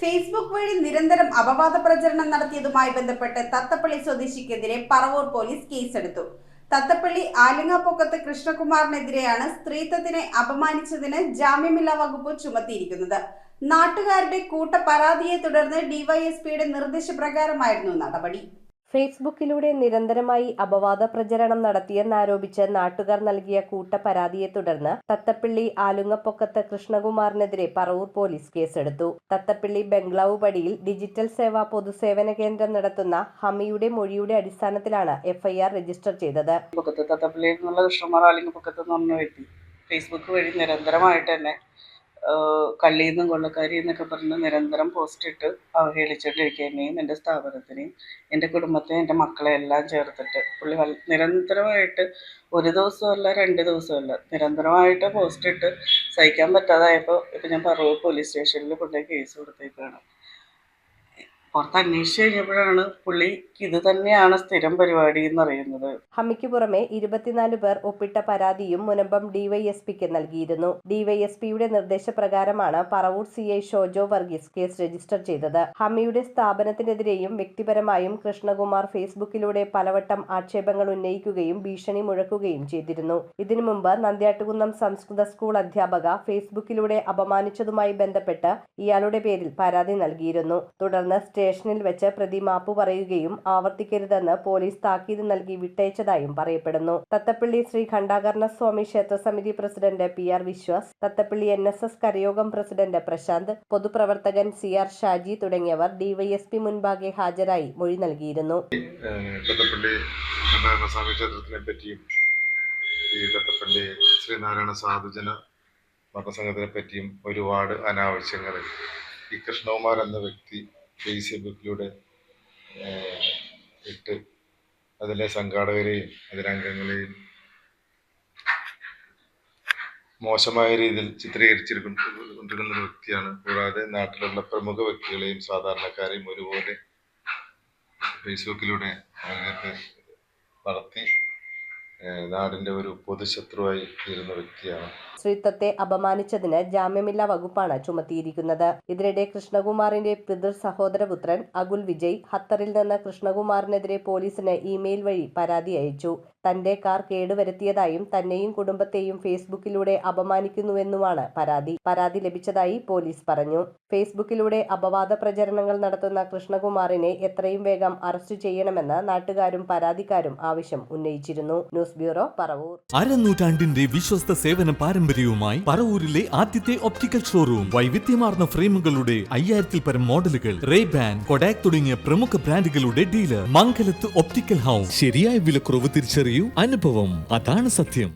Facebook വഴി നിരന്തരം അപവാദ പ്രചരണം നടത്തിയതുമായി ബന്ധപ്പെട്ട് തത്തപ്പള്ളി സ്വദേശിക്കെതിരെ പറവൂർ പോലീസ് കേസെടുത്തു. തത്തപ്പള്ളി ആലിങ്ങാപ്പൊക്കത്ത് കൃഷ്ണകുമാറിനെതിരെയാണ് സ്ത്രീത്വത്തിനെ അപമാനിച്ചതിന് ജാമ്യമില്ലാ വകുപ്പ് ചുമത്തിയിരിക്കുന്നത്. നാട്ടുകാരുടെ കൂട്ട പരാതിയെ തുടർന്ന് ഡിവൈഎസ്പിയുടെ നിർദ്ദേശപ്രകാരമായിരുന്നു നടപടി. ഫേസ്ബുക്കിലൂടെ നിരന്തരമായി അപവാദ പ്രചരണം നടത്തിയെന്നാരോപിച്ച് നാട്ടുകാർ നൽകിയ കൂട്ട പരാതിയെ തുടർന്ന് തത്തപ്പിള്ളി ആലുങ്ങപ്പൊക്കത്ത് കൃഷ്ണകുമാറിനെതിരെ പറവൂർ പോലീസ് കേസെടുത്തു. തത്തപ്പിള്ളി ബംഗ്ലാവ് പടിയിൽ ഡിജിറ്റൽ സേവാ പൊതുസേവന കേന്ദ്രം നടത്തുന്ന ഹമിയുടെ മൊഴിയുടെ അടിസ്ഥാനത്തിലാണ് എഫ്ഐആർ രജിസ്റ്റർ ചെയ്തത്. തത്തപ്പിള്ളി എന്നുള്ള കൃഷ്ണകുമാർ ആലുങ്ങപ്പൊക്കത്ത് വ്യക്തി ഫേസ്ബുക്ക് വഴി നിരന്തരമായിട്ട് തന്നെ കള്ളിയിൽ നിന്നും കൊള്ളക്കാരി എന്നൊക്കെ പറഞ്ഞ് നിരന്തരം പോസ്റ്റ് ഇട്ട് എന്നെയും എന്റെ സ്ഥാപനത്തിനെയും എന്റെ കുടുംബത്തെയും എന്റെ മക്കളെ എല്ലാം ചേർത്തിട്ട്. പുള്ളി നിരന്തരമായിട്ട് ഒരു ദിവസമല്ല രണ്ട് ദിവസമല്ല നിരന്തരമായിട്ട് പോസ്റ്റ് ഇട്ട് സഹിക്കാൻ പറ്റാതായപ്പോൾ ഇപ്പം ഞാൻ പറവൂർ പോലീസ് സ്റ്റേഷനിൽ കൊണ്ടുപോയി കേസ് കൊടുത്തേക്കാണ്. പുറത്ത് അന്വേഷിച്ച് കഴിഞ്ഞപ്പോഴാണ് ഇത് തന്നെയാണ് സ്ഥിരം പരിപാടി എന്നറിയുന്നത്. ഹമ്മിക്ക് പുറമെ ഇരുപത്തിനാല് പേർ ഒപ്പിട്ട പരാതിയും മുനമ്പം ഡിവൈഎസ്പിക്ക് നൽകിയിരുന്നു. ഡിവൈഎസ്പിയുടെ നിർദ്ദേശപ്രകാരമാണ് Paravur C I Shojo Varghese case register ചെയ്തത്. ഹമ്മിയുടെ സ്ഥാപനത്തിനെതിരെയും വ്യക്തിപരമായും കൃഷ്ണകുമാർ ഫേസ്ബുക്കിലൂടെ പലവട്ടം ആക്ഷേപങ്ങൾ ഉന്നയിക്കുകയും ഭീഷണി മുഴക്കുകയും ചെയ്തിരുന്നു. ഇതിനു മുമ്പ് നന്ദ്യാട്ടുകുന്നം സംസ്കൃത സ്കൂൾ അധ്യാപക ഫേസ്ബുക്കിലൂടെ അപമാനിച്ചതുമായി ബന്ധപ്പെട്ട് ഇയാളുടെ പേരിൽ പരാതി നൽകിയിരുന്നു. തുടർന്ന് സ്റ്റേഷനിൽ വെച്ച് പ്രതി മാപ്പ് പറയുകയും ആവർത്തിക്കരുതെന്ന് പോലീസ് താക്കീത് നൽകി വിട്ടയച്ചതായും പറയപ്പെടുന്നു. തത്തപ്പള്ളി ശ്രീ ഖണ്ഡാകർണ സ്വാമി ക്ഷേത്ര സമിതി president P R Viswas Thathappally N S S കരയോഗം president Prashant പൊതുപ്രവർത്തകൻ സി ആർ ഷാജി തുടങ്ങിയവർ ഡിവൈഎസ്പി മുൻപാകെ ഹാജരായി മൊഴി നൽകിയിരുന്നു. പറ്റിയും ശ്രീനാരായണ സാധുജന മതസംഘത്തിനെ പറ്റിയും ഒരുപാട് അനാവശ്യങ്ങൾ ഈ കൃഷ്ണകുമാർ എന്ന വ്യക്തി ഫേസ്ബുക്കിലൂടെ ഇട്ട് അതിലെ സംഘാടകരെയും അതിലംഗങ്ങളെയും മോശമായ രീതിയിൽ ചിത്രീകരിച്ചിരിക്കുന്ന ഒരു വ്യക്തിയാണ്. കൂടാതെ നാട്ടിലുള്ള പ്രമുഖ വ്യക്തികളെയും സാധാരണക്കാരെയും ഒരുപോലെ ഫേസ്ബുക്കിലൂടെ നടത്തി ഏഹ് നാടിന്റെ ഒരു പൊതുശത്രുവായി തീരുന്ന വ്യക്തിയാണ്. സ്ത്രീത്വത്തെ അപമാനിച്ചതിന് ജാമ്യമില്ലാ വകുപ്പാണ് ചുമത്തിയിരിക്കുന്നത്. ഇതിനിടെ കൃഷ്ണകുമാറിന്റെ പിതൃ സഹോദരപുത്രൻ അകുൽ വിജയ് ഹത്തറിൽ നിന്ന് കൃഷ്ണകുമാറിനെതിരെ പോലീസിന് ഇമെയിൽ വഴി പരാതി അയച്ചു. തന്റെ കാർ കേടുവരുത്തിയതായും തന്നെയും കുടുംബത്തെയും ഫേസ്ബുക്കിലൂടെ അപമാനിക്കുന്നുവെന്നുമാണ് പരാതി. പരാതി ലഭിച്ചതായി പോലീസ് പറഞ്ഞു. ഫേസ്ബുക്കിലൂടെ അപവാദ പ്രചരണങ്ങൾ നടത്തുന്ന കൃഷ്ണകുമാറിനെ എത്രയും വേഗം അറസ്റ്റ് ചെയ്യണമെന്ന് നാട്ടുകാരും പരാതിക്കാരും ആവശ്യം ഉന്നയിച്ചിരുന്നു. News bureau Paravur. അരനൂറ്റാണ്ടിന്റെ വിശ്വസ്ത സേവന പാരമ്പര്യവുമായി പറവൂരിലെ ആദ്യത്തെ ഒപ്റ്റിക്കൽ ഷോറൂം വൈവിധ്യമാർന്ന ഫ്രെയിമുകളുടെ അയ്യായിരത്തിൽ പരം മോഡലുകൾ റേ ബാൻ കൊഡാക് തുടങ്ങിയ പ്രമുഖ ബ്രാൻഡുകളുടെ ഡീലർ മംഗലത്ത് ഒപ്റ്റിക്കൽ ഹൗസ്. ശരിയായ വിലക്കുറവ് തിരിച്ചറിയൂ അനുഭവം അതാണ് സത്യം.